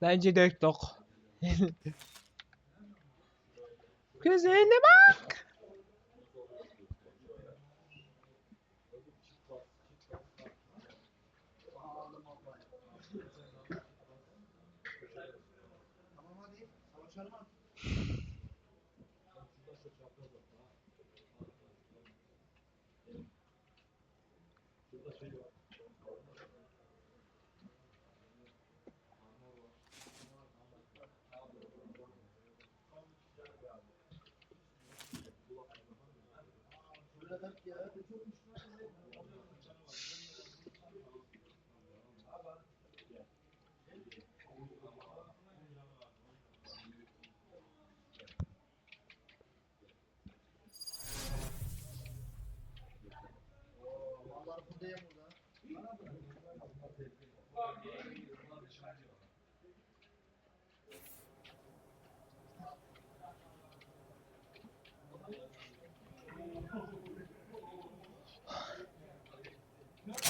Bence dört dok. Gözlerine bak. Ja, danke. Ja,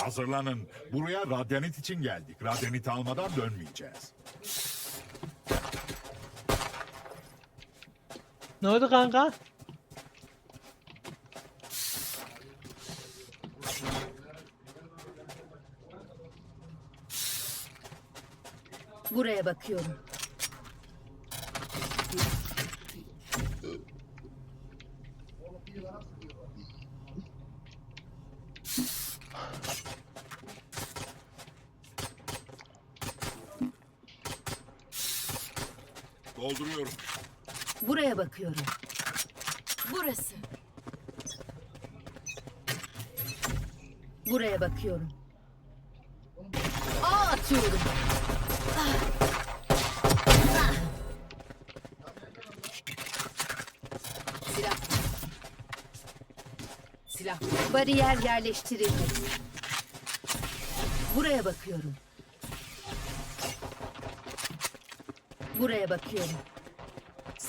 Hazırlanın. Buraya radyanit için geldik. Radyanit almadan dönmeyeceğiz. Ne oldu kanka? Buraya bakıyorum. Dolduruyorum. Buraya bakıyorum. Burası. Buraya bakıyorum. Aa atıyorum. Silah. Silah. Bariyer yerleştirildi. Buraya bakıyorum. Buraya bakıyorum.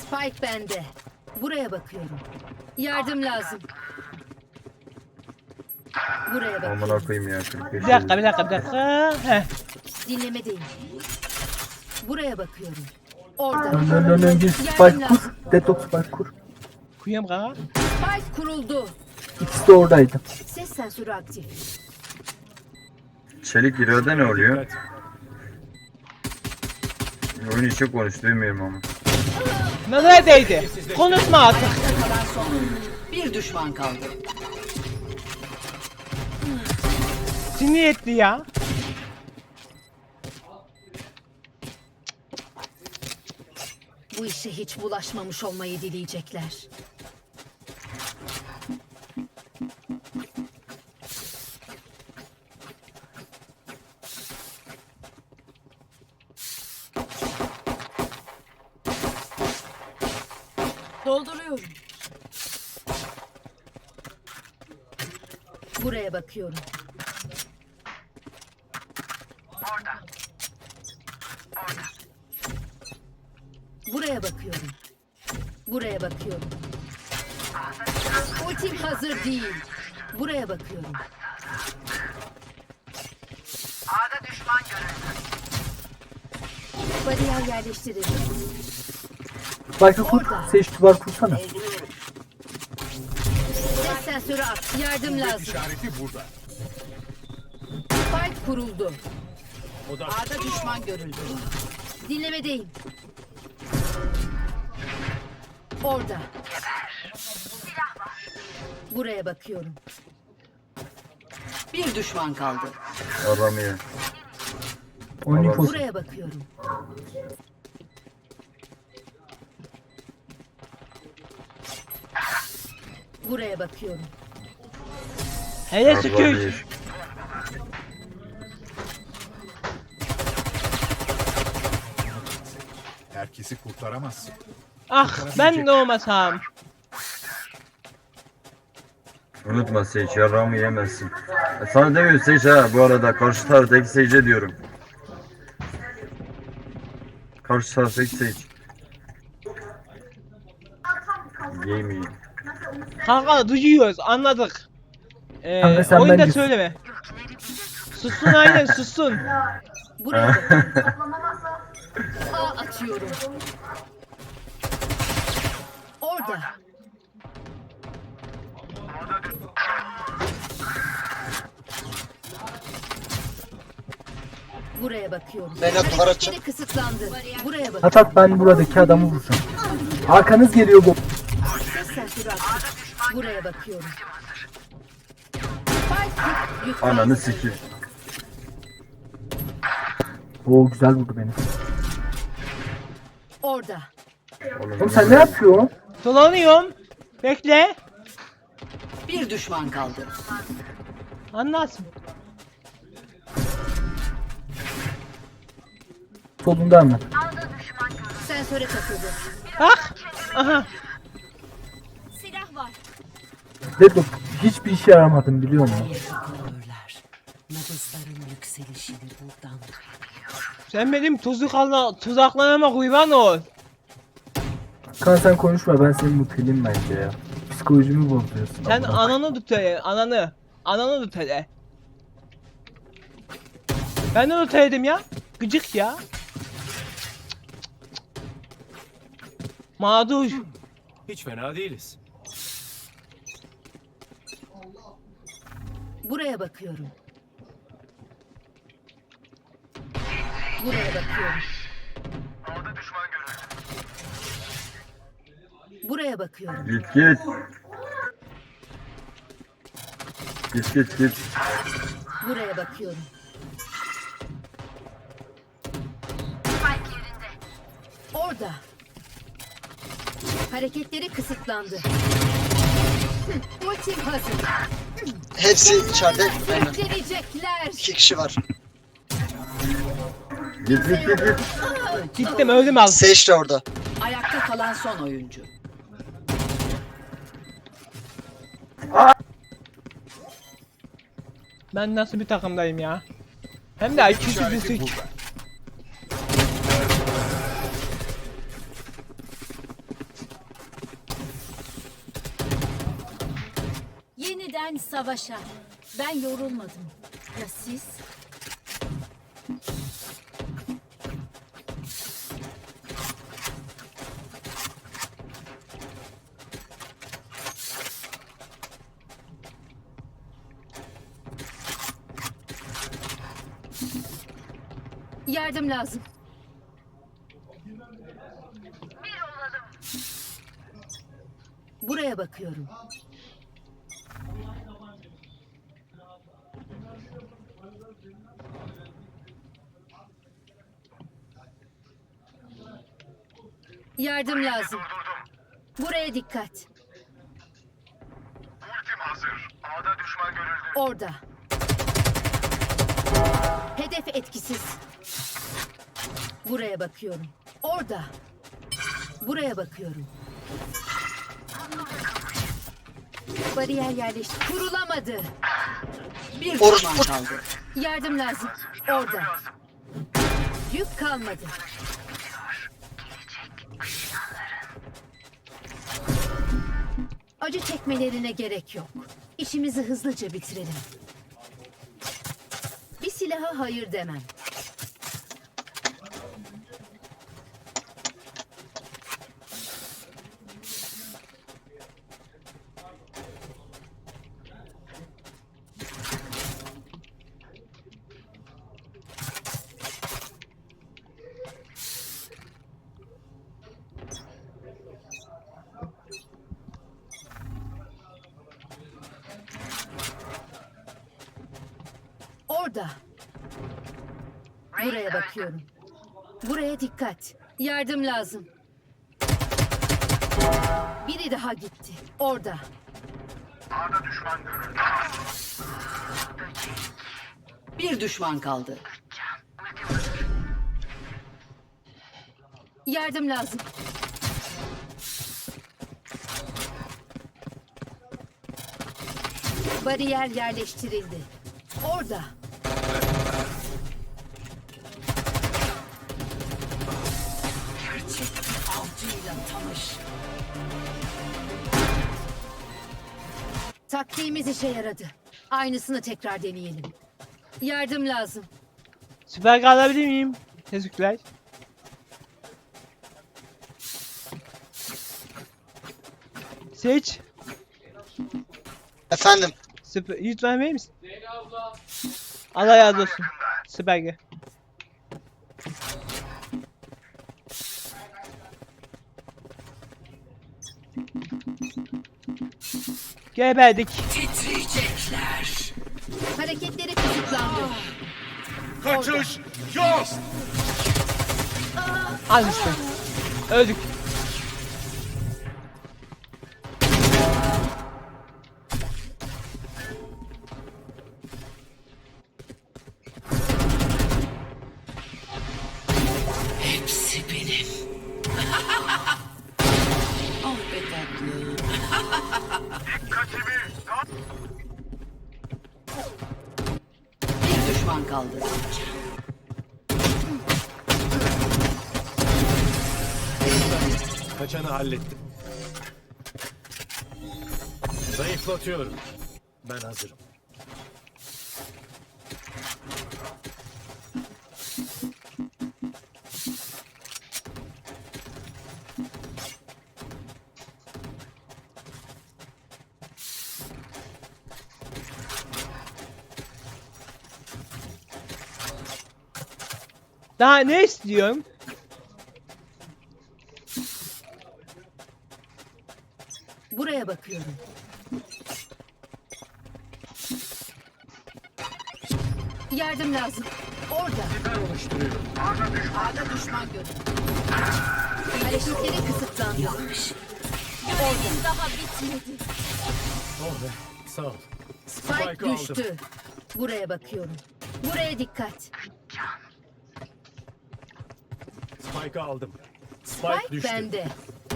Spike bende. Buraya bakıyorum. Yardım lazım. Buraya Amına bakıyorum. koyayım ya 45. Bir dakika bir dakika bir dakika. Heh. Dinlemedeyim. Buraya bakıyorum. Orada. Dön dön dön dön gir spike kur. Detox spike kur. Kuyum kanka. Spike kuruldu. İkisi de oradaydı. Ses sensörü aktif. Çelik giriyorda ne oluyor? Oyun içi konuş duymuyorum ama. Neredeydi? Konuşma artık. kalan son oyuncu. Bir düşman kaldı. Sinir etti ya. Bu işe hiç bulaşmamış olmayı dileyecekler. Buraya bakıyorum. Buraya bakıyorum. Buraya bakıyorum. Ultim hazır değil. Buraya bakıyorum. A'da düşman görüldü. Bariyer yerleştirildi. Spike'ı kur. Seç duvar kursana. Ses at. Yardım lazım. İşareti burada. Spike kuruldu. A'da düşman görüldü. Dinlemedeyim. Orada. Buraya bakıyorum. Bir düşman kaldı. İnfo. Buraya bakıyorum. Buraya bakıyorum. Hele bir. Herkesi kurtaramazsın. Ah ben de olmasam. Unutma Sage yarramı yemezsin. E, Sana demiyorum Sage ha bu arada karşı taraftaki Sage'e diyorum. Karşı taraftaki Sage. Yemeyin. Kanka duyuyoruz anladık. Ee, Kanka sen oyunda bence- söyleme. Sussun aynen sussun. Buraya. A atıyorum. Orada. Buraya bakıyorum. Beyler, duvar Hareketleri kısıtlandı. Buraya bakıyorum. Hatat ben buradaki adamı vuracağım. Arkanız geliyor bu. Ses sensörü açtım. Buraya bakıyorum. Ananı sikeyim. Oo güzel vurdu beni. Orada. Oğlum sen ne yapıyorsun? Dolanıyorum. Bekle. Bir düşman kaldı. Anlarsın. Solunda hemen. Sensöre takıldı. Bak. Aha. Silah var. Deadlock hiçbir işe yaramadım biliyor musun? Sen benim tuzaklarına, tuzaklarıma kurban ol. Kan sen konuşma ben senin mutelim bence ya. Psikolojimi bozuyorsun. Sen amına. ananı tut hele, ananı. Ananı tut hele. Ben de tutaydım ya. Gıcık ya. Mağdur. Hiç fena değiliz. Buraya bakıyorum. Buraya bakıyorum. Buraya bakıyorum. Git git. Git git git. Buraya bakıyorum. Orada. Hareketleri kısıtlandı. Ultim hazır. Hepsi içeride. Aynen. İki kişi var. Git git git git. Gittim öldüm al. Sage de orada. Ayakta kalan son oyuncu. Ben nasıl bir takımdayım ya? Hem de IQ'su düşük. Yeniden savaşa. Ben yorulmadım. Ya siz? Yardım lazım. Buraya bakıyorum. Yardım lazım. Buraya dikkat. Ultim hazır. A'da düşman görüldü. Orada. Hedef etkisiz. Buraya bakıyorum. Orada. Buraya bakıyorum. Bariyer yerleşti. Kurulamadı. Bir Or- düşman kaldı. Yardım lazım. Orada. Yük kalmadı. Acı çekmelerine gerek yok. İşimizi hızlıca bitirelim. Bir silaha hayır demem. Orada. Buraya bakıyorum. Buraya dikkat. Yardım lazım. Biri daha gitti. Orada. A'da düşman görüldü. Bir düşman kaldı. Yardım lazım. Bariyer yerleştirildi. Orada. Taktiğimiz işe yaradı. Aynısını tekrar deneyelim. Yardım lazım. Süper alabilir miyim? Teşekkürler. Seç. Efendim. Süper. Lütfen verir misin? Allah razı olsun. Süper gel. Geberdik. Titriyecekler. Hareketleri kısıtlandı. Kaçış yok. Al işte. Öldük. Zayıflatıyorum. Ben hazırım. Daha ne istiyorum? Yardım lazım. Orada. Ağda düşman görüldü. Hareketleri kısıtlandı. Orada. Daha bitmedi. Oh be. Sağ ol. Spike aldım. düştü. Buraya bakıyorum. Buraya dikkat. Spike'ı aldım. Spike, Spike düştü. bende.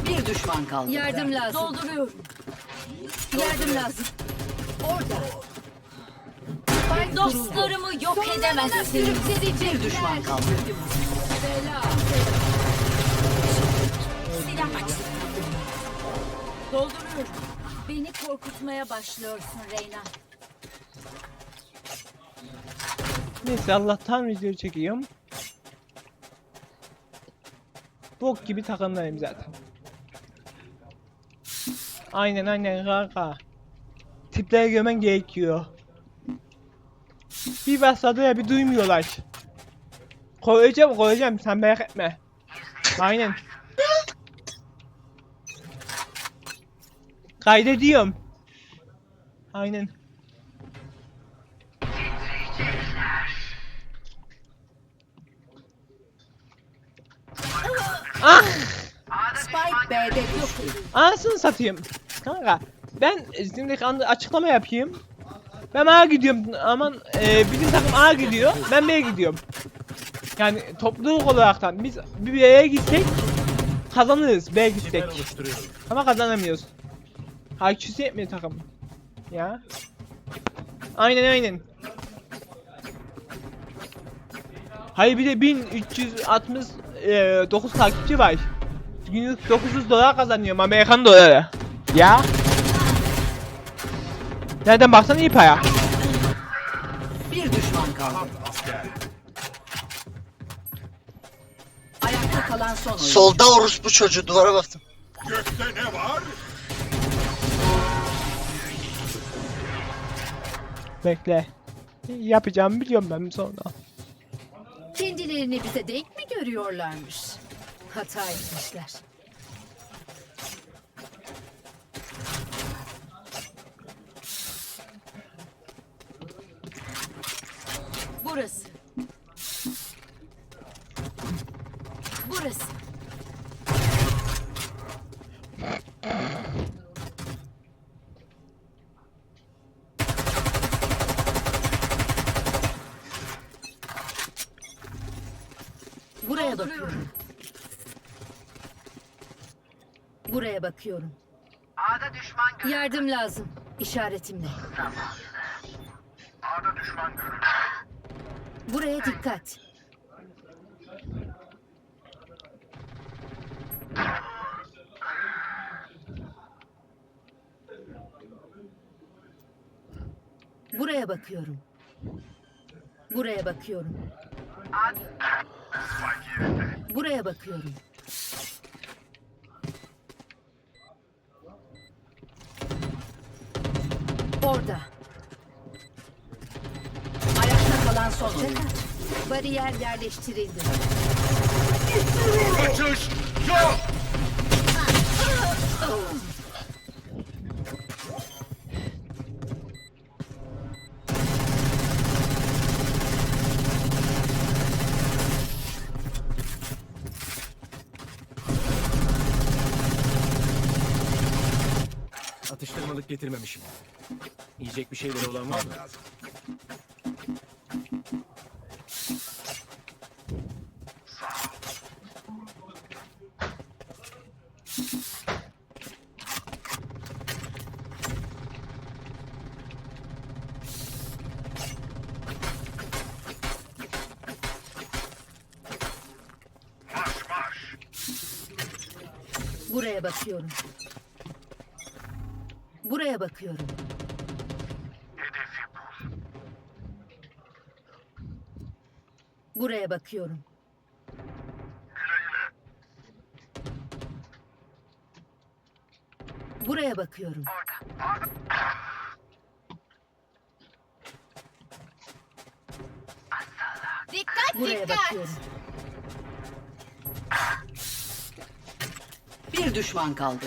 Bir düşman kaldı. Yardım lazım. Dolduruyorum. Yardım lazım. Orada. Dostlarımı yok edemezsiniz. Bir düşman kaldı. Silah. Dolduruyorum. Beni korkutmaya başlıyorsun Reyna. Neyse Allah'tan video çekiyorum. Bok gibi takımdayım zaten. Aynen aynen kanka. Tipleri görmen gerekiyor. Bir başladı ya bir duymuyorlar. Koyacağım koyacağım sen merak etme. Aynen. Kaydediyorum. Aynen. Ah! Spike B'de yok edildi. Anasını satayım. Kanka ben şimdi açıklama yapayım. Ben A gidiyorum aman e, bizim takım A gidiyor ben B'ye gidiyorum. Yani topluluk olaraktan biz bir B'ye gitsek kazanırız B Siper gitsek. Ama kazanamıyoruz. IQ'su yetmiyor takım. Ya. Aynen aynen. Hayır bir de 1369 takipçi var. Günlük 900 dolar kazanıyorum Amerikan doları. Ya. Nereden baksan iyi para. Bir düşman kaldı. Asker. Ayakta kalan son oyuncu. Solda orospu çocuğu duvara baktım. Gökte ne var? Bekle. Yapacağımı biliyorum ben sonra. Kendilerini bize denk mi görüyorlarmış? Hata etmişler. Burası. Burası. Buraya bakıyorum. Buraya bakıyorum. A'da düşman görüldü. Yardım lazım. İşaretimle. A'da düşman görüldü. Buraya dikkat. Buraya bakıyorum. Buraya bakıyorum. Buraya bakıyorum. Orada. Kalan son oyuncu. Bariyer yerleştirildi. Kaçış yok! Atıştırmalık getirmemişim. Yiyecek bir şeyler olan var mı? Buraya bakıyorum. Buraya bakıyorum. Orada. A'da. Buraya bakıyorum. Bir düşman kaldı.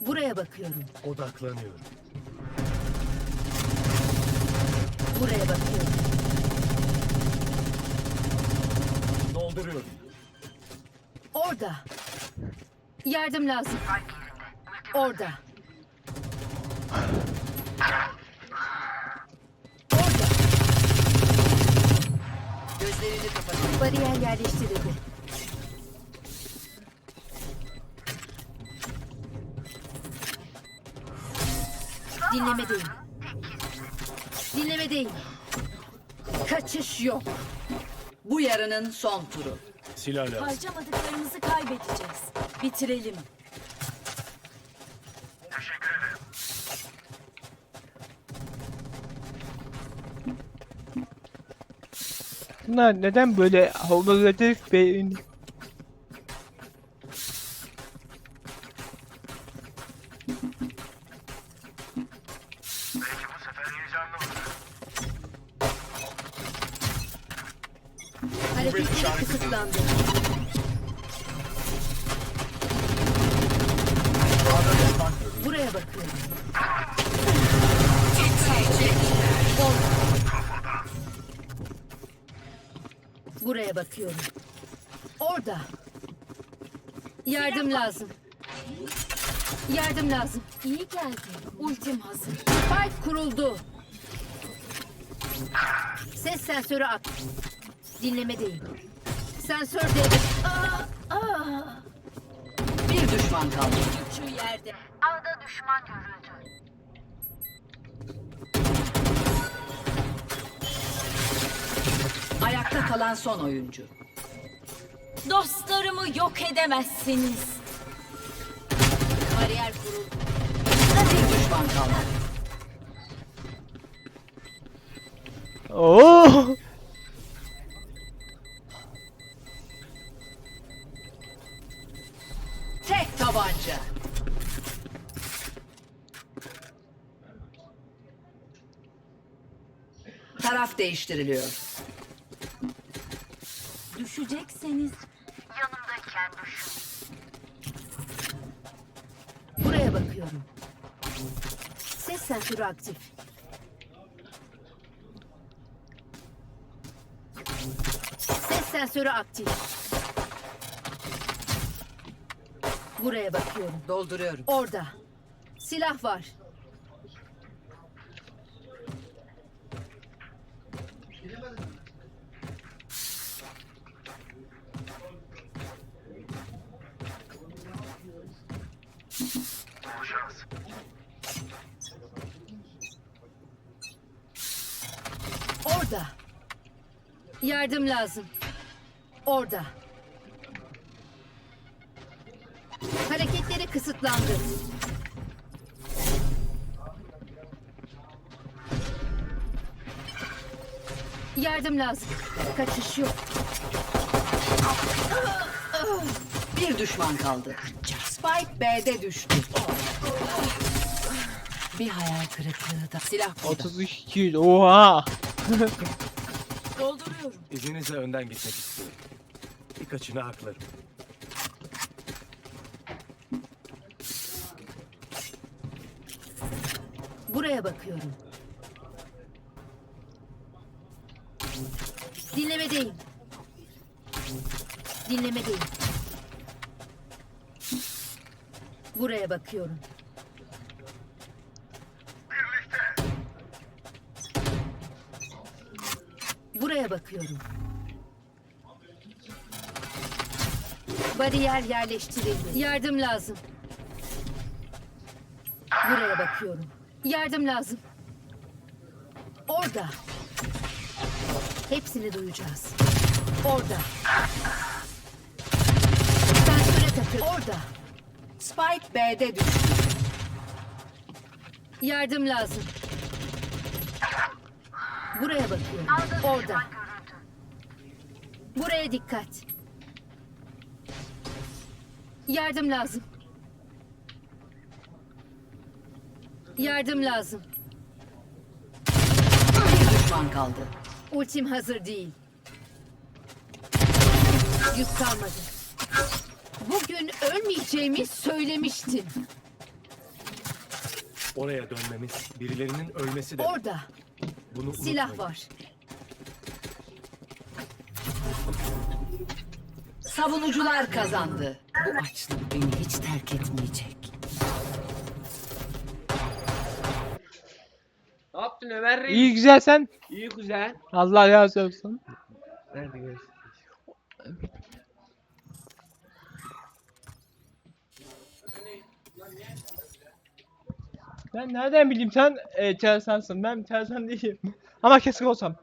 Buraya bakıyorum. Odaklanıyorum. Buraya bakıyorum. Dolduruyorum. Orada. Yardım lazım. Orada. Orada. Gözlerini kapatın. Bariyer yerleştirildi. Dinlemedeyim. Dinlemedeyim. Kaçış yok. Bu yarının son turu. Silah lazım. Harcamadıklarımızı kaybedeceğiz. Bitirelim. Teşekkür ederim. Bunlar neden böyle homologatif beyin? Hareketleri kısıtlandı. Buraya bakıyorum. Buraya bakıyorum. Orada. Yardım lazım. Yardım lazım. İyi geldi. Ultim hazır. Spike kuruldu. Ses sensörü at. Dinlemedeyim. Sensör devre. Aa, aa. Bir düşman kaldı. Şu yerde. A'da düşman görüldü. Ayakta kalan son oyuncu. Dostlarımı yok edemezsiniz. Bariyer kuruldu. Bir düşman kaldı. Oo! Tek tabanca. Taraf değiştiriliyor. Düşecekseniz Yanımdayken düşün. buraya bakıyorum. Ses sensörü aktif. Ses sensörü aktif. Buraya bakıyorum. Dolduruyorum. Orada. Silah var. Orada. Yardım lazım. Orada. kısıtlandı. Yardım lazım. Kaçış yok. Bir düşman kaldı. Spike B'de düştü. Bir hayal kırıklığı da silah burada. 33. Oha. Dolduruyorum. İzninizle önden gitmek istiyorum. Birkaçını haklarım. Buraya bakıyorum. Dinlemedeyim. Dinlemedeyim. Buraya bakıyorum. Buraya bakıyorum. Bariyer yerleştirildi. Yardım lazım. Buraya bakıyorum. Yardım lazım. Orada. Hepsini duyacağız. Orada. Sensöre takıl. Orada. Spike B'de düştü. Yardım lazım. Buraya bakıyorum. Orada. Buraya dikkat. Yardım lazım. Yardım lazım. Bir düşman kaldı. Ultim hazır değil. Yük kalmadı. Bugün ölmeyeceğimi söylemiştim. Oraya dönmemiz, birilerinin ölmesi de Orada bunu silah unutmayın. var. Savunucular kazandı. Bu açlık beni hiç terk etmeyecek. Ne yaptın Ömer Reis? İyi güzel sen. İyi güzel. Allah razı olsun. Nerede göz? Ben nereden bileyim sen e, Tersansın. Ben Tersan değilim. Ama kesin olsam.